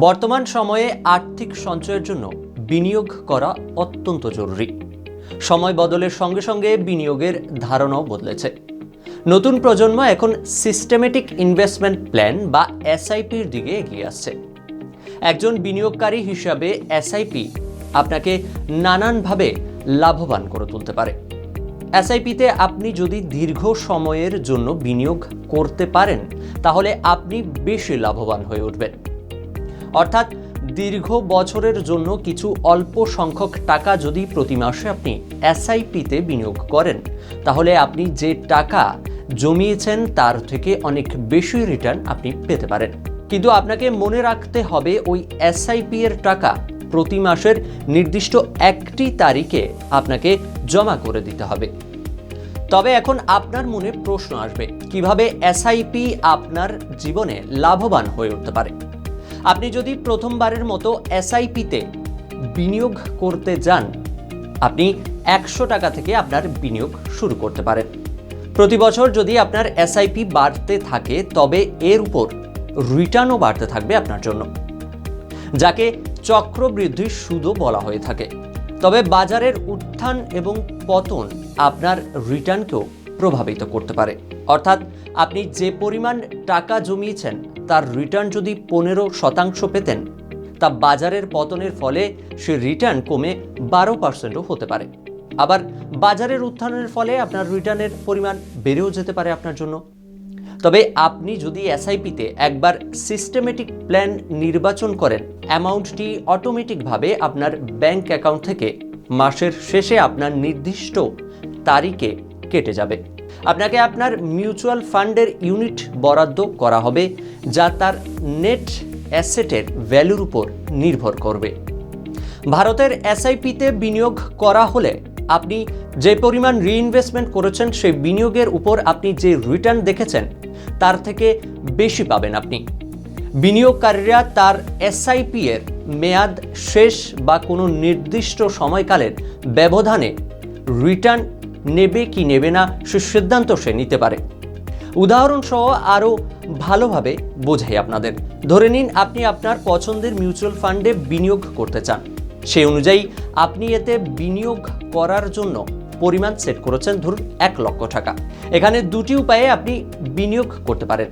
বর্তমান সময়ে আর্থিক সঞ্চয়ের জন্য বিনিয়োগ করা অত্যন্ত জরুরি। সময় বদলের সঙ্গে সঙ্গে বিনিয়োগের ধারণাও বদলেছে। নতুন প্রজন্ম এখন সিস্টেমেটিক ইনভেস্টমেন্ট প্ল্যান বা এসআইপির দিকে এগিয়ে আসছে। একজন বিনিয়োগকারী হিসাবে এসআইপি আপনাকে নানানভাবে লাভবান করে তুলতে পারে। এসআইপিতে আপনি যদি দীর্ঘ সময়ের জন্য বিনিয়োগ করতে পারেন, তাহলে আপনি বেশি লাভবান হয়ে উঠবেন। অর্থাৎ দীর্ঘ বছরের জন্য কিছু অল্প সংখ্যক টাকা যদি প্রতি মাসে আপনি এসআইপিতে বিনিয়োগ করেন, তাহলে আপনি যে টাকা জমিয়েছেন তার থেকে অনেক বেশি রিটার্ন আপনি পেতে পারেন। কিন্তু আপনাকে মনে রাখতে হবে ওই এসআইপি এর টাকা প্রতি মাসের নির্দিষ্ট একটি তারিখে আপনাকে জমা করে দিতে হবে। তবে এখন আপনার মনে প্রশ্ন আসবে, কীভাবে এসআইপি আপনার জীবনে লাভবান হয়ে উঠতে পারে? আপনি যদি প্রথমবারের মতো এসআইপিতে বিনিয়োগ করতে যান, আপনি একশো টাকা থেকে আপনার বিনিয়োগ শুরু করতে পারেন। প্রতি বছর যদি আপনার এসআইপি বাড়তে থাকে, তবে এর উপর রিটার্নও বাড়তে থাকবে আপনার জন্য, যাকে চক্রবৃদ্ধির সুদও বলা হয়ে থাকে। তবে বাজারের উত্থান এবং পতন আপনার রিটার্নকেও প্রভাবিত করতে পারে। অর্থাৎ আপনি যে পরিমাণ টাকা জমিয়েছেন, তার রিটার্ন যদি পনেরো শতাংশ পেতেন, তা বাজারের পতনের ফলে সে রিটার্ন কমে বারো পার্সেন্টও হতে পারে। আবার বাজারের উত্থানের ফলে আপনার রিটার্নের পরিমাণ বেড়েও যেতে পারে আপনার জন্য। তবে আপনি যদি এসআইপিতে একবার সিস্টেমেটিক প্ল্যান নির্বাচন করেন অ্যামাউন্টটি অটোমেটিকভাবে আপনার ব্যাংক অ্যাকাউন্ট থেকে মাসের শেষে আপনার নির্দিষ্ট তারিখে কেটে যাবে। আপনাকে আপনার মিউচুয়াল ফান্ডের ইউনিট বরাদ্দ করা হবে, যা তার নেট অ্যাসেটের ভ্যালুর উপর নির্ভর করবে। ভারতের এসআইপিতে বিনিয়োগ করা হলে আপনি যে পরিমাণ রিইনভেস্টমেন্ট করেছেন, সেই বিনিয়োগের উপর আপনি যে রিটার্ন দেখেছেন, তার থেকে বেশি পাবেন আপনি। বিনিয়োগকারীরা তার এসআইপি এর মেয়াদ শেষ বা কোনো নির্দিষ্ট সময়কালের ব্যবধানে রিটার্ন নেবে কি নেবে না সে সিদ্ধান্ত সে নিতে পারে। উদাহরণসহ আরও ভালোভাবে বোঝাই আপনাদের। ধরে নিন আপনি আপনার পছন্দের মিউচুয়াল ফান্ডে বিনিয়োগ করতে চান। সেই অনুযায়ী আপনি এতে বিনিয়োগ করার জন্য পরিমাণ সেট করেছেন ধরুন এক লক্ষ টাকা। এখানে দুটি উপায়ে আপনি বিনিয়োগ করতে পারেন।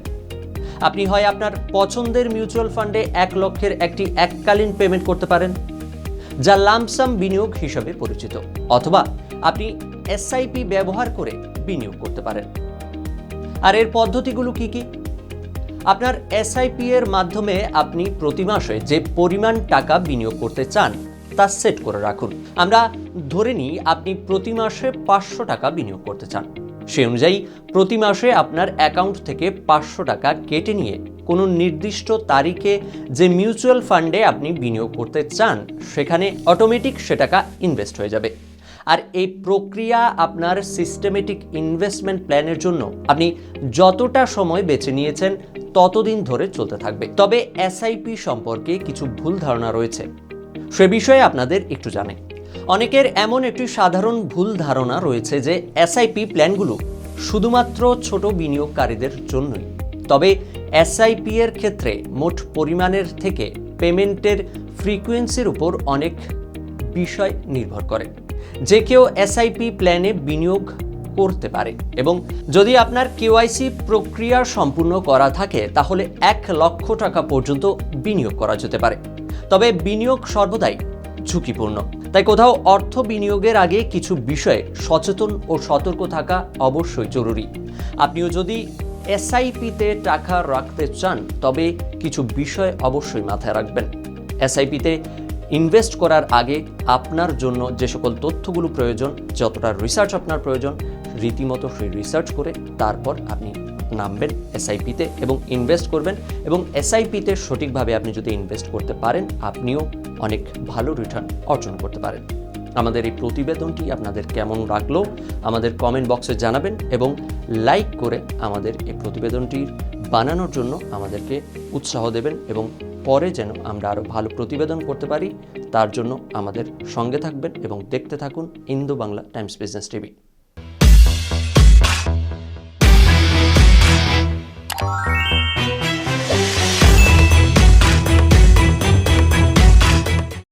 আপনি হয় আপনার পছন্দের মিউচুয়াল ফান্ডে এক লক্ষের একটি এককালীন পেমেন্ট করতে পারেন। যা লামসাম বিনিয়োগ হিসেবে পরিচিত, অথবা আপনি এসআইপি ব্যবহার করে বিনিয়োগ করতে পারেন। আর এর পদ্ধতিগুলো কি কি? আপনার এসআইপি এর মাধ্যমে আপনি প্রতি মাসে যে পরিমাণ টাকা বিনিয়োগ করতে চান, তা সেট করে রাখুন। আমরা ধরে নিই আপনি প্রতি মাসে পাঁচশো টাকা বিনিয়োগ করতে চান। সেই অনুযায়ী, প্রতি মাসে আপনার অ্যাকাউন্ট থেকে পাঁচশো টাকা কেটে নিয়ে কোনো নির্দিষ্ট তারিখে যে মিউচুয়াল ফান্ডে আপনি বিনিয়োগ করতে চান, সেখানে অটোমেটিক সে টাকা ইনভেস্ট হয়ে যাবে। আর এই প্রক্রিয়া আপনার সিস্টেমেটিক ইনভেস্টমেন্ট প্ল্যানের জন্য আপনি যতটা সময় বেছে নিয়েছেন, ততদিন ধরে চলতে থাকবে। তবে এসআইপি সম্পর্কে কিছু ভুল ধারণা রয়েছে। সে বিষয়ে আপনাদের একটু জানে অনেকের এমন একটি সাধারণ ভুল ধারণা রয়েছে যে এসআইপি প্ল্যানগুলো শুধুমাত্র ছোট বিনিয়োগকারীদের জন্যই। তবে এসআইপি এর ক্ষেত্রে মোট পরিমাণের থেকে পেমেন্টের ফ্রিকোয়েন্সির উপর অনেক বিষয় নির্ভর করে। যে কেউ এসআইপি প্ল্যানে বিনিয়োগ করতে পারে এবং যদি আপনার কেওয়াইসি প্রক্রিয়া সম্পূর্ণ করা থাকে, তাহলে এক লক্ষ টাকা পর্যন্ত বিনিয়োগ করা যেতে পারে। তবে বিনিয়োগ সর্বদাই ঝুঁকিপূর্ণ। তাই কোথাও অর্থ বিনিয়োগের আগে কিছু বিষয়ে সচেতন ও সতর্ক থাকা অবশ্যই জরুরি। আপনিও যদি এসআইপিতে টাকা রাখতে চান, তবে কিছু বিষয় অবশ্যই মাথায় রাখবেন। এসআইপিতে ইনভেস্ট করার আগে আপনার জন্য যে সকল তথ্যগুলো প্রয়োজন, যতটা রিসার্চ আপনার প্রয়োজন, রীতিমতো সেই রিসার্চ করে তারপর আপনি নামবেন এসআইপিতে এবং ইনভেস্ট করবেন এবং এসআইপিতে সঠিকভাবে আপনি যদি ইনভেস্ট করতে পারেন, আপনিও অনেক ভালো রিটার্ন অর্জন করতে পারেন। আমাদের এই প্রতিবেদনটি আপনাদের কেমন লাগল আমাদের কমেন্ট বক্সে জানাবেন এবং লাইক করে আমাদের এই প্রতিবেদনটি বানানোর জন্য আমাদেরকে উৎসাহ দেবেন এবং পরে যেন আমরা আরও ভালো প্রতিবেদন করতে পারি, তার জন্য আমাদের সঙ্গে থাকবেন এবং দেখতে থাকুন Indo Bangla Times business TV